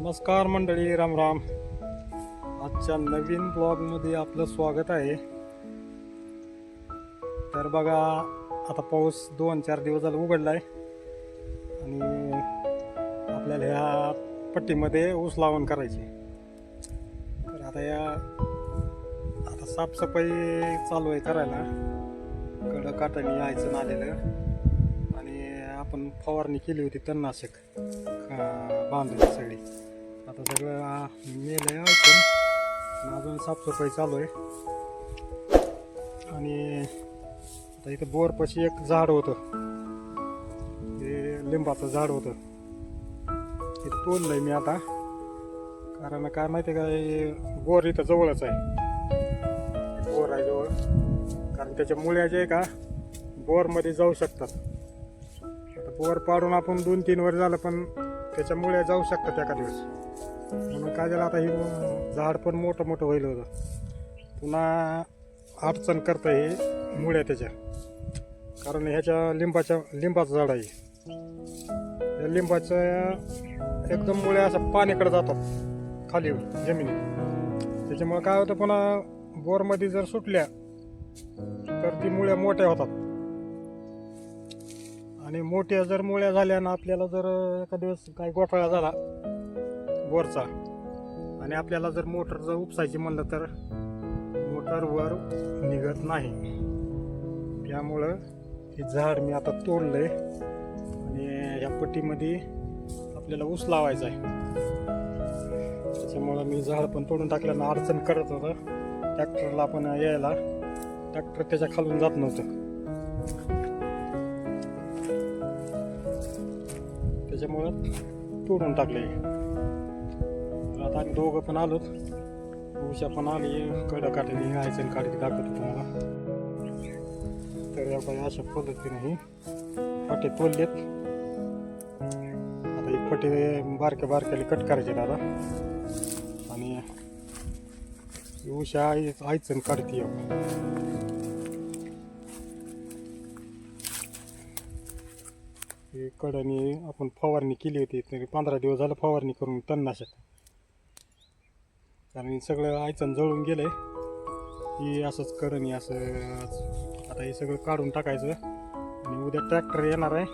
नमस्कार मंडळी राम राम. आजच्या नवीन ब्लॉगमध्ये आपलं स्वागत आहे. तर बघा आता पाऊस दोन चार दिवस झाला उघडला आहे आणि आपल्याला ह्या पट्टीमध्ये ऊस लावण करायची. तर आता या आता साफसफाई चालू आहे करायला. कडं काटाने यायचं आलेलं. आणि आपण फवारणी केली होती तणनाशक बांधली सगळी. आता सगळं मेलं आहे ऐकून पण अजून साफसफाई चालू आहे. आणि आता इथं बोरपाशी एक झाड होतं. ते लिंबाचं झाड होतं. ते तोडलंय मी आता. कारण काय माहिती आहे का बोर इथं जवळच आहे. बोर आहे जवळ. कारण त्याच्या मुळ्या जे आहे का बोरमध्ये जाऊ शकतात. आता बोर पाडून आपण दोन तीन वर झालं पण त्याच्या मुळ्या जाऊ शकतात एका दिवस म्हणून काय झालं आता हे झाड पण मोठं मोठं होईल होतं. पुन्हा अडचण करतं हे मुळ्या त्याच्या. कारण ह्याच्या लिंबाच्या लिंबाचं झाड आहे. या लिंबाच्या एकदम मुळ्या असं पाण्याकडे जातात खाली जमिनीत. त्याच्यामुळे काय होतं पुन्हा बोरमध्ये जर सुटल्या तर ती मुळ्या मोठ्या होतात. आणि मोठ्या जर मुळ्या झाल्या ना आपल्याला जर एका दिवस काही गोठाळा झाला बोरचा आणि आपल्याला जर मोटर जर उपसायची म्हणलं तर मोटरवर निघत नाही. त्यामुळं हे झाड मी आता तोडलंय. आणि ह्या पट्टीमध्ये आपल्याला ऊस लावायचा आहे त्याच्यामुळं मी झाड पण तोडून टाकल्यानं अडचण करत होतं. ट्रॅक्टरला पण यायला. ट्रॅक्टर त्याच्या खालून जात नव्हतं. त्याच्यामुळं तोडून टाकले आता आम्ही दोघं पण आलोत. उषा पण आली. कडं काठीने आयसन आणि काठी दाखवतो तुम्हाला. तर या काही अशा पद्धतीने ही फटे तोडलेत. आता ही फटे बारक्या बारक्याला कट करायचे दादा आणि उषा आई आईचं काढते हे आपण फवारणी केली होती तरी पंधरा दिवस झालं फवारणी करून तणनाशक. कारण सगळं आयचण जळून आहे ही असंच करणी असं आता हे सगळं काढून टाकायचं. आणि उद्या ट्रॅक्टर येणार आहे.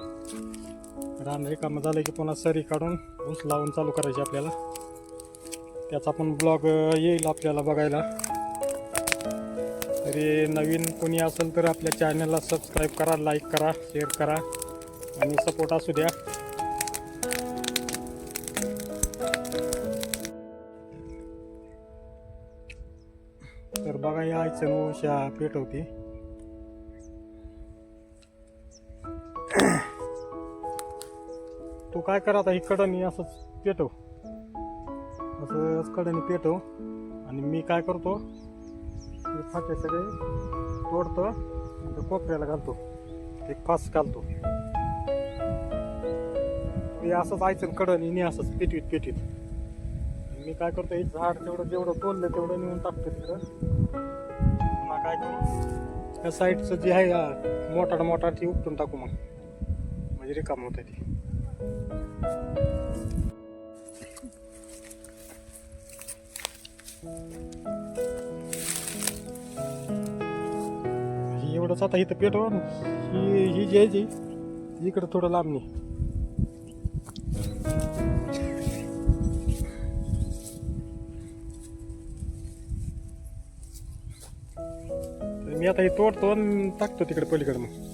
रान रिकामं झालं की पुन्हा सरी काढून ऊस लावून चालू करायची आपल्याला. त्याचा पण ब्लॉग येईल आपल्याला बघायला. तरी नवीन कोणी असेल तर आपल्या चॅनलला सबस्क्राईब करा लाईक करा शेअर करा. आणि सपोर्ट असू द्या. तर बघा या आईचं उशा पेटवती तू काय करा आता ही कडणी असंच पेटव असंच कडणी पेटव आणि मी काय करतो हे फाटे सगळे तोडतो ते कोपऱ्याला घालतो एक फास घालतो हे असंच आयचं कडणी नाही असंच पेटवीत पेटीत मी काय करतो हे झाड तेवढं जेवढं तोडलं तेवढं नेऊन टाकतो तिकडं या काय साईडचं जे आहे मोटार मोटार ती उपटून टाकू मग. म्हणजे रिकाम होत आहे ती एवढंच आता इथं पेटवून ही ही जी आहे जी इकडं थोडं लांबणी मी आता हे तोडतो आणि टाकतो तिकडे पलीकडे मग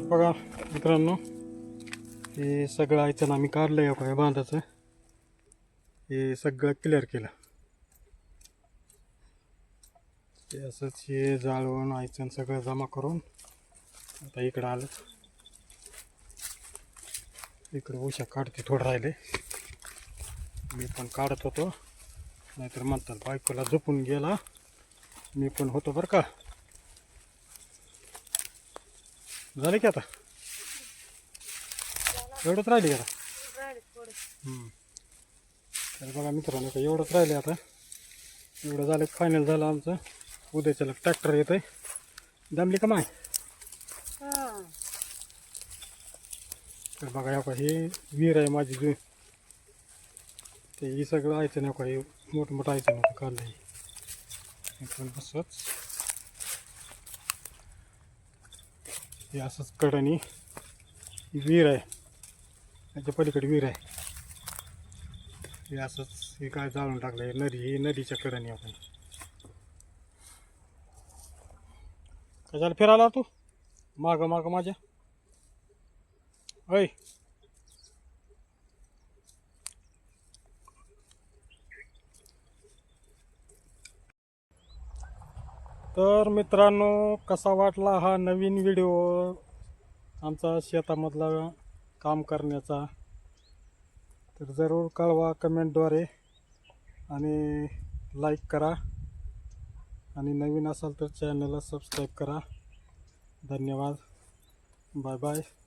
तर बघा मित्रांनो हे सगळं आयचं आम्ही काढलं या काय बांधाचं. हे सगळं क्लिअर केलं. ते असंच हे जाळवून आयचं सगळं जमा करून आता इकडं आलं. इकडं उशा काढते थोडं राहिले. मी पण काढत होतो. नाहीतर म्हणतात बायकोला झोपून गेला. मी पण होतो बरं का. झाले की आता? एवढंच राहिले की आता? तर बघा मित्रांनो का एवढंच राहिले आता. एवढं झालं फायनल झालं आमचं. उद्याच्याला ट्रॅक्टर येत आहे दमली का माय? तर बघा या हे विहीर आहे माझी जुई ते ही सगळं आयचं नाही हे हे मोठं आयचं नव्हतं काढलं हे पण बसच. हे असंच कडणी विहीर आहे. त्याच्या पलीकडे विहीर आहे. हे असंच हे काय जाळून टाकलं आहे नदी ही नदीच्या कडेने आपण. कशाला फिरायला तू? मागं मागं माझ्या. ऐ तर मित्रांनो कसा वाटला हा नवीन व्हिडिओ आमचा शेतामधला काम करण्याचा? तर जरूर कळवा कमेंटद्वारे आणि लाईक करा. आणि नवीन असाल तर चॅनलला सबस्क्राईब करा. धन्यवाद. Bye bye